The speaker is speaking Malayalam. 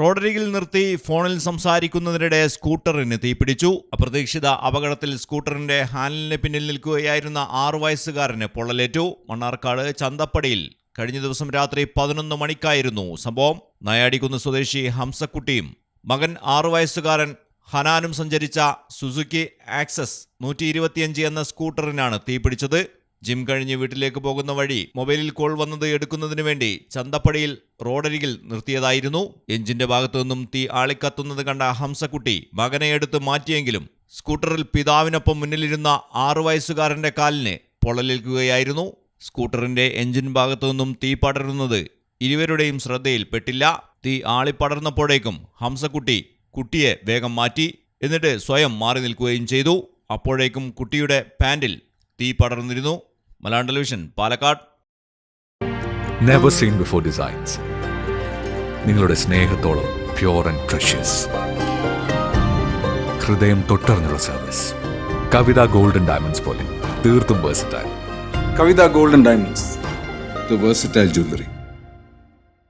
റോഡരികിൽ നിർത്തി ഫോണിൽ സംസാരിക്കുന്നതിനിടെ സ്കൂട്ടറിന് തീപിടിച്ചു. അപ്രതീക്ഷിത അപകടത്തിൽ സ്കൂട്ടറിന്റെ ഹാൻഡിലിന് പിന്നിൽ നിൽക്കുകയായിരുന്ന ആറു വയസ്സുകാരന് പൊള്ളലേറ്റു. മണ്ണാർക്കാട് ചന്തപ്പടിയിൽ കഴിഞ്ഞ ദിവസം രാത്രി പതിനൊന്ന് മണിക്കായിരുന്നു സംഭവം. നയാടിക്കുന്ന് സ്വദേശി ഹംസക്കുട്ടിയും മകൻ ആറു വയസ്സുകാരൻ ഹനാനും സഞ്ചരിച്ച സുസുക്കി ആക്സസ് നൂറ്റി എന്ന സ്കൂട്ടറിനാണ് തീപിടിച്ചത്. ജിം കഴിഞ്ഞ് വീട്ടിലേക്ക് പോകുന്ന വഴി മൊബൈലിൽ കോൾ വന്നത് എടുക്കുന്നതിന് വേണ്ടി ചന്തപ്പടിയിൽ റോഡരികിൽ നിർത്തിയതായിരുന്നു. എഞ്ചിന്റെ ഭാഗത്തു നിന്നും തീ ആളിക്കത്തുന്നത് കണ്ട ഹംസക്കുട്ടി മകനെ എടുത്ത് മാറ്റിയെങ്കിലും സ്കൂട്ടറിൽ പിതാവിനൊപ്പം മുന്നിലിരുന്ന ആറു വയസ്സുകാരന്റെ കാലിന് പൊള്ളലേൽക്കുകയായിരുന്നു. സ്കൂട്ടറിന്റെ എഞ്ചിൻ ഭാഗത്തു നിന്നും തീ പടരുന്നത് ഇരുവരുടെയും ശ്രദ്ധയിൽപ്പെട്ടില്ല. തീ ആളിപ്പടർന്നപ്പോഴേക്കും ഹംസക്കുട്ടി കുട്ടിയെ വേഗം മാറ്റി എന്നിട്ട് സ്വയം മാറി നിൽക്കുകയും ചെയ്തു. അപ്പോഴേക്കും കുട്ടിയുടെ പാൻറിൽ തീ പടർന്നിരുന്നു. Malayalam television Palakkad. Never seen before designs നിങ്ങളുടെ സ്നേഹത്തോളം പ്യോർ ആൻഡ് പ്രഷ്യസ് ഹൃദയം തൊട്ടറിഞ്ഞുള്ള സർവീസ് കവിത ഗോൾഡൻ ഡയമണ്ട്സ് പോലെ തീർത്തും versatile Kavitha golden diamonds the the versatile jewelry.